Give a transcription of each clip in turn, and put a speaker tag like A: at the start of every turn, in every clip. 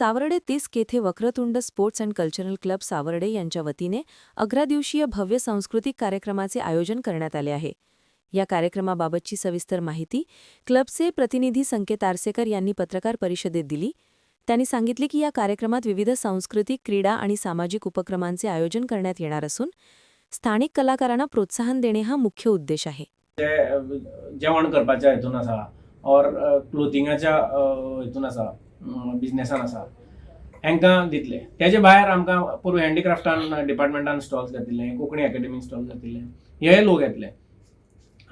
A: सावर्डे तीस येथे Vakratunda sports and cultural club Savarde यांच्या वतीने अकरा दिवसीय भव्य सांस्कृतिक कार्यक्रमाचे आयोजन करण्यात आले आहे. या कार्यक्रमाबाबतची सविस्तर माहिती क्लबचे प्रतिनिधी संकेत आरसेकर यांनी पत्रकार परिषदेत दिली. त्यांनी सांगितले की या कार्यक्रमात विविध सांस्कृतिक क्रीडा आणि सामाजिक उपक्रमांचे आयोजन करण्यात येणार असून स्थानिक कलाकारांना प्रोत्साहन देणे हा मुख्य उद्देश आहे.
B: जेवण करपाच्या हितून आसा और क्लोथिंगाच्या हितून आसा बिझनेसान आसा हांकां दितले. तेजे भायर आमकां पूर्व हँडीक्राफ्टान डिपार्टमेंटान स्टॉल्स घातिल्ले कोंकणी अकॅडमीन स्टॉल घातिल्ले. हे लोक येतले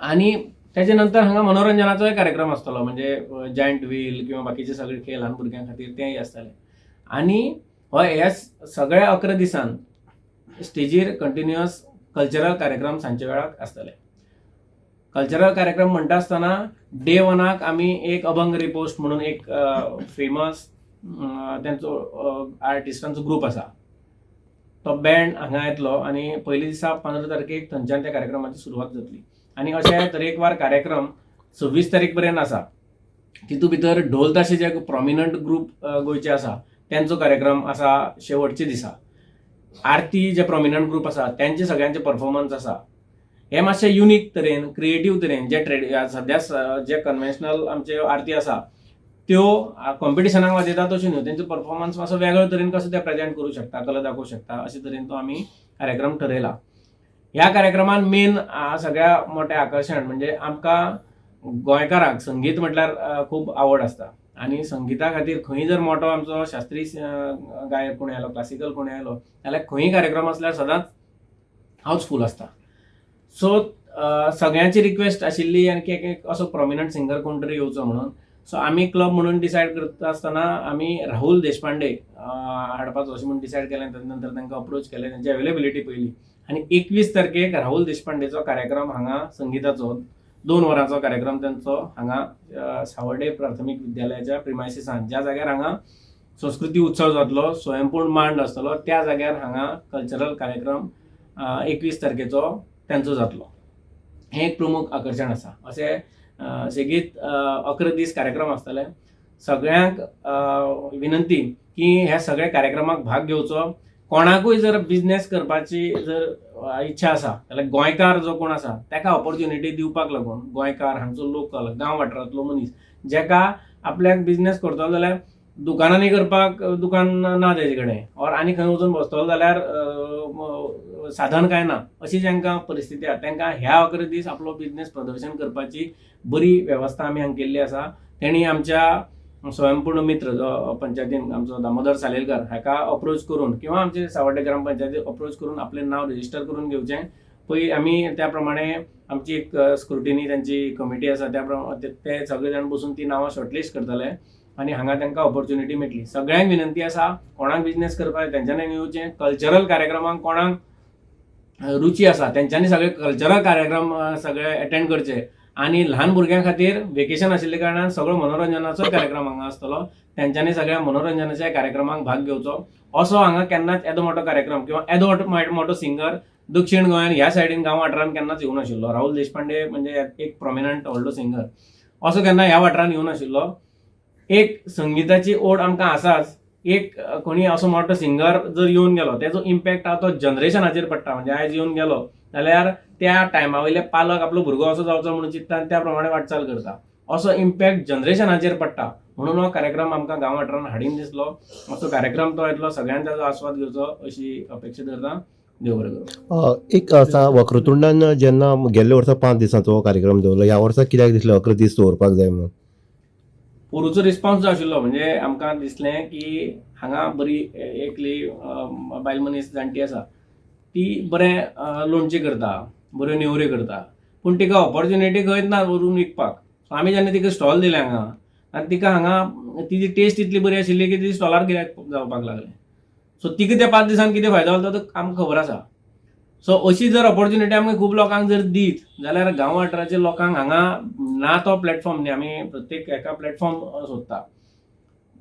B: आनी तेजे नंतर हांगा मनोरंजनाचोय कार्यक्रम आसतलो म्हणजे जायंट व्हील किंवा बाकीचे सगळे खेळ ल्हान भुरग्यां खातीर तेय आसतले आनी हो ह्या सगळ्या अकरा दिसान स्टेजीर कंटिन्युअस कल्चरल कार्यक्रम सांचे वेळाक आसतले कल्चरल कार्यक्रम म्हणटा आसतना डे वनाक आमी एक अभंग रिपोस्ट म्हणून एक फेमस तेंचो आर्टिस्टांचो ग्रूप आसा तो बँड हांगा येतलो आनी पयले दिसा पंदरा तारखेक थंयच्यान त्या कार्यक्रमाची सुरवात जातली. आनी अशे तरेकवार कार्यक्रम सव्वीस तारीख पर्यंत आसा. तितू भितर ढोल ताशे जे प्रॉमिनंट ग्रूप गोंयचे आसा तेंचो कार्यक्रम आसा शेवटचे दिसा. आरती जे प्रॉमिनंट ग्रूप आसा तेंचे सगळ्यांचे परफॉर्मन्स आसा. हे मातशे युनीक तरेन क्रिएटीव तरेन जे ट्रेड सद्या जे कन्वेन्शनल आमचे आरती आसा त्यो कॉम्पिटिशनाक वाजयता तश्यो न्हू. तेंचो परफॉर्मन्स मातसो वेगळ्या तरेन कसो ते प्रेजेंट करूं शकता कला दाखोवं शकता अशे तरेन तो आमी कार्यक्रम ठरयला ह्या कार्यक्रमान मेन सगळ्या मोठें आकर्शण म्हणजे आमकां गोंयकाराक संगीत म्हटल्यार खूब आवड आसता आनी संगीता खातीर खंय जर मोठो आमचो शास्त्रीय गायक कोण आयलो क्लासिकल कोण आयलो जाल्यार खंयी कार्यक्रम आसल्यार सदांच हाऊसफूल आसता सो सगळ्यांची रिक्वेस्ट आशिल्ली आनी एक एक असो प्रॉमिनंट सिंगर कोण तरी येवचो म्हणून. सो आमी क्लब म्हणून डिसायड करता आसतना आमी राहुल देशपांडे हाडपाचो अशें म्हणून डिसायड केलें ताचे नंतर तांकां अप्रोच केलें तांची अवेलेबिलिटी पयली आनी एकवीस तारखेक राहुल देशपांडेचो कार्यक्रम हांगा संगिताचो दोन वरांचो कार्यक्रम तांचो हांगा अ, सावर्डे प्राथमीक विद्यालयाच्या प्रिमायसिसान ज्या जाग्यार हांगा संस्कृती उत्सव जातलो स्वयंपूर्ण मांड आसतलो त्या जाग्यार हांगा कल्चरल कार्यक्रम एकवीस तारखेचो तांचो जातलो. हें एक प्रमुख आकर्शण आसा अशें सेगीत अकरा दीस कार्यक्रम आसतले सगळ्यांक विनंती की ह्या सगळ्या कार्यक्रमाक भाग घेवचो. कोणाकूय जर बिझनेस करपाची जर इच्छा आसा जाल्यार गोंयकार जो कोण आसा ताका ऑपॉर्च्युनिटी दिवपाक लागून गोंयकार हांगचो लोकल गांव वाठारांतलो मनीस जेका आपल्याक बिझनेस करतलो जाल्यार दुकानांनी करपाक दुकान ना तेजे कडेन. ऑर आनी खंय वचून बसतलो जाल्यार साधन काय ना अशी जांकां परिस्थिती आसा तांकां ह्या अकरा दीस आपलो बिझनेस प्रदर्शन करपाची बरी वेवस्था आमी हांगा केल्ली आसा. तेणी आमच्या स्वयंपूर्ण मित्र जो पंचायतीन आमचो दामोदर सालेलकर हाका अप्रोच करून किंवा आमचे सावड्डे ग्रामपंचायतीक अप्रोच करून आपलें नांव रजिस्टर करून घेवचें. पळय आमी त्या प्रमाणे आमची एक स्क्रुटिनी तांची कमिटी आसा त्या प्रमाणे ते- ते सगळे जाण बसून ती नांवां शॉर्टलिस्ट करतले. आनी हांगा तांकां ऑपॉर्च्युनिटी मेळटली सगळ्यांक विनंती आसा कोणाक बिझनेस करपाक तेंच्यांनी येवचें. कल्चरल कार्यक्रमांक कोणाक रुची आसा तेंच्यांनी सगळे कल्चरल कार्यक्रम सगळे अटेंड करचे. आनी ल्हान भुरग्यां खातीर वेकेशन आशिल्ल्या कारणान सगळो मनोरंजनाचो कार्यक्रम हांगा आसतलो. तेंच्यांनी सगळ्या मनोरंजनाच्या कार्यक्रमांक भाग घेवचो. असो हांगा केन्नाच येदो मोठो कार्यक्रम किंवा येदो मोठो सिंगर दक्षिण गोंयान ह्या सायडीन गांव वाठारांत केन्नाच येवं नाशिल्लो. राहुल देशपांडे म्हणजे एक प्रॉमिनंट व्हडलो सिंगर असो केन्ना ह्या वाठारांत येवं नाशिल्लो. एक संगीताची ओड आमकां आसाच एक कोणी असो मोठो सिंगर जर येवन गेलो तेजो इम्पॅक्ट आहा तो जनरेशनाचेर पडटा. म्हणजे आयज येवन गेलो जाल्यार त्या टायमा वयले पालक आपलो भुरगो असो जावचो म्हणून चिंतता आनी त्या प्रमाणे वाटचाल करता. असो इम्पॅक्ट जनरेशनाचेर पडटा. म्हणून हो कार्यक्रम आमकां गांव वाठारांत हाडीन दिसलो. असो कार्यक्रम तो येतलो सगळ्यांनी ताजो आस्वाद घेवचो अशी अपेक्षा धरता. देव
C: एक आसा वक्रतुंडान जेन्ना गेल्ले वर्सा पांच दिसांचो हो कार्यक्रम दवरलो ह्या वर्सा कित्याक दिसलो? अकरा दीस दवरपाक जाय म्हणून.
B: पोरूचो रिस्पॉन्स जो आशिल्लो म्हणजे आमकां दिसलें की हांगा बरी एकली बायल मनीस जाणटी आसा. ती बरें लोणचें करता बऱ्यो नेवऱ्यो करता. पूण तिका ऑपॉर्च्युनिटी खंयच ना व्हरून विकपाक. सो आमी जेन्ना तिका स्टॉल दिलें हांगा आनी तिका हांगा तिजी टेस्ट इतली बरी आशिल्ली की ती स्टॉलार गिरायक जावपाक लागलें. सो तिका त्या पांच दिसान कितें फायदो जालो तो आमकां खबर आसा. सो अशी जर ऑपॉर्च्युनिटी आमकां खूब लोकांक जर दीत जाल्यार गांव वाठाराच्या लोकांक हांगा ना तो प्लॅटफॉर्म न्ही आमी प्रत्येक एका प्लॅटफॉर्म सोदता.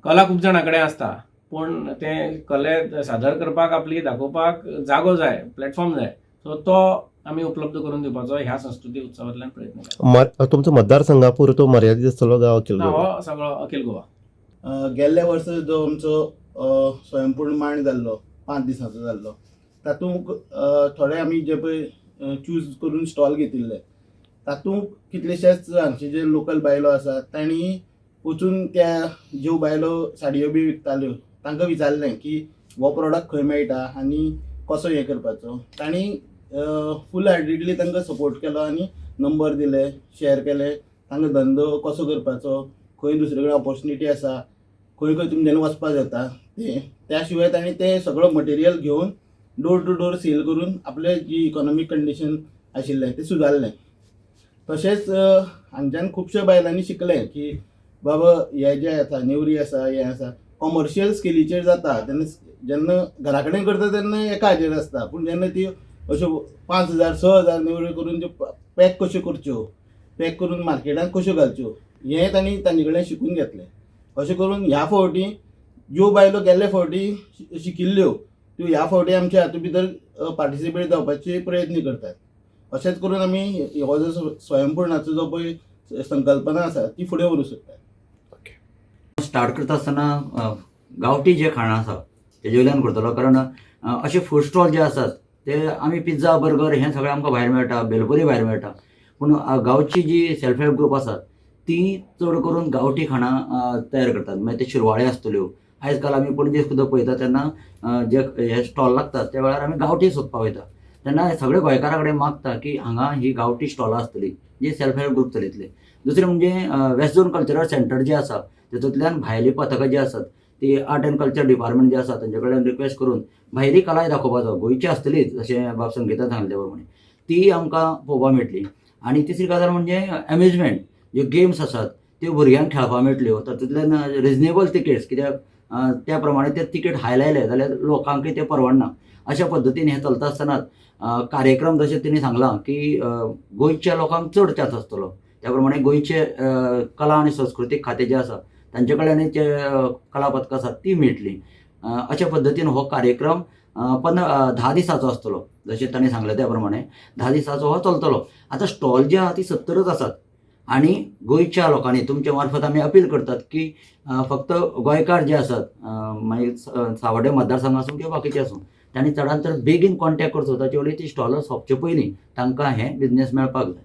B: कला खूब जाणां कडेन आसता पूण ते कले सादर करपाक आपली दाखोवपाक जागो जाय प्लॅटफॉर्म जाय. सो तो आमी उपलब्ध करून दिवपाचो ह्या संस्कृती उत्सवांतल्यान प्रयत्न
C: तुमचो मतदारसंघापूर तो मर्यादीत आसतलो गांव केलो
B: हो सगळो अखिल गोवा.
D: गेल्ल्या वर्सा जो आमचो स्वयंपूर्ण मांड जाल्लो पांच दिसांचो जाल्लो तातूंत थोडे आमी जे पळय चूज करून स्टॉल घेतिल्ले. तातूंत कितलेशेच हांगचे जे लोकल बायलो आसा तांणी वचून त्या ज्यो बायलो साडयो बी विकताल्यो तांकां विचारलें की हो प्रोडक्ट खंय मेळटा आनी कसो हें करपाचो. तांणी फूल हार्टेडली तांकां सपोर्ट केलो आनी नंबर दिले शेअर केले तांकां धंदो कसो करपाचो खंय दुसरे कडेन ऑपॉर्च्युनिटी आसा खंय खंय तुमच्यानी वचपाक जाता ते त्या शिवाय तांणी ते सगळो मटेरियल घेवन डोर टू डोर सेल करून आपले जी इकॉनॉमीक कंडिशन आशिल्लें तें सुदारलें तशेंच हांगच्यान खुबश्या बायलांनी शिकलें की बाबा हे जे आसा नेवरी आसा हें आसा कॉमर्शियल स्किलीचेर जाता तेन्ना जेन्ना घरा कडेन करता तेन्ना एका हाजेर आसता पूण जेन्ना ती अश्यो पांच हजार स हजार नेवऱ्यो करून त्यो पॅक कश्यो करच्यो? पॅक करून मार्केटांत कश्यो घालच्यो? हें तांणी तांचे कडेन शिकून घेतलें. अशें करून ह्या फावटी ज्यो बायलो गेल्ले फावटी शिकिल्ल्यो त्यो ह्या फावटी आमच्या हातूंत भितर पार्टिसिपेट जावपाचे प्रयत्न करतात अशेंच करून आमी हो जो स्वयंपूर्णाचो जो पळय संकल्पना आसा ती फुडें व्हरूंक सोदतात
E: स्टार्ट करता आसतना गांवठी जें खाणां आसा तेजे वयल्यान करतलो. कारण अशें अशे फूड स्टॉल जे आसात ते आमी पिझ्झा बर्गर हें सगळें आमकां भायर मेळटा बेलपुरी भायर मेळटा. पूण गांवची जी सेल्फ हेल्प ग्रूप आसात ती चड करून गांवठी खाणां तयार करतात. मागीर ते शिरवाळे आसतल्यो आयज काल आमी पणजे सुद्दां पळयता तेन्ना जे हे स्टॉल लागतात त्या वेळार आमी गांवठी सोदपाक वयता तेन्ना सगळे गोंयकारा कडेन मागता की हांगा ही गांवठी स्टॉलां आसतली जी सेल्फ हेल्प ग्रूप चलयतले. दुसरें म्हणजे वेस्ट झोन कल्चरल सेंटर जे आसा तेतूंतल्यान भायलीं पथकां जी आसात ती आर्ट एंड कल्चर डिपार्टमेंट जे आसा तांचे कडेन रिक्वेस्ट करून भायली कलाय दाखोवपाचो गोंयची आसतलीच जशें बाब संगीता सांगले प्रमाणे ती आमकां पळोवपाक मेळटली. आनी तिसरी गजाल म्हणजे एम्युजमेंट ज्यो गेम्स आसात त्यो भुरग्यांक खेळपाक मेळटल्यो तातूंतल्यान रिजनेबल तिकेट्स कित्याक त्या प्रमाणे ते तिकेट हाय लायले जाल्यार लोकांकय ते परवडना अशा पद्दतीन हें चलता आसतना कार्यक्रम जशें तेणी सांगलां की गोंयच्या लोकांक चड चान्स आसतलो त्या प्रमाणे गोंयचे कला आनी संस्कृतीक खातें जें आसा तांचे कडल्यान जे कला पथकां आसात ती मेळटली अ, अशा पद्दतीन हो कार्यक्रम अ, धा दिसाचो आसतलो जशें ताणें सांगलें त्या प्रमाणे धा दिसाचो हो चलतलो आतां स्टॉल जे आहा ती सत्तरच आसात आनी गोंयच्या लोकांनी तुमच्या मार्फत आमी अपील करतात की फक्त गोंयकार जे आसात मागीर सावड्डे मतदारसंघ आसूं किंवा बाकीचे आसूं तांणी चडांत चड बेगीन कॉन्टॅक्ट करचो ताचे वयली ती स्टॉलां सोंपचे पयलीं तांकां हें बिझनेस मेळपाक जाय.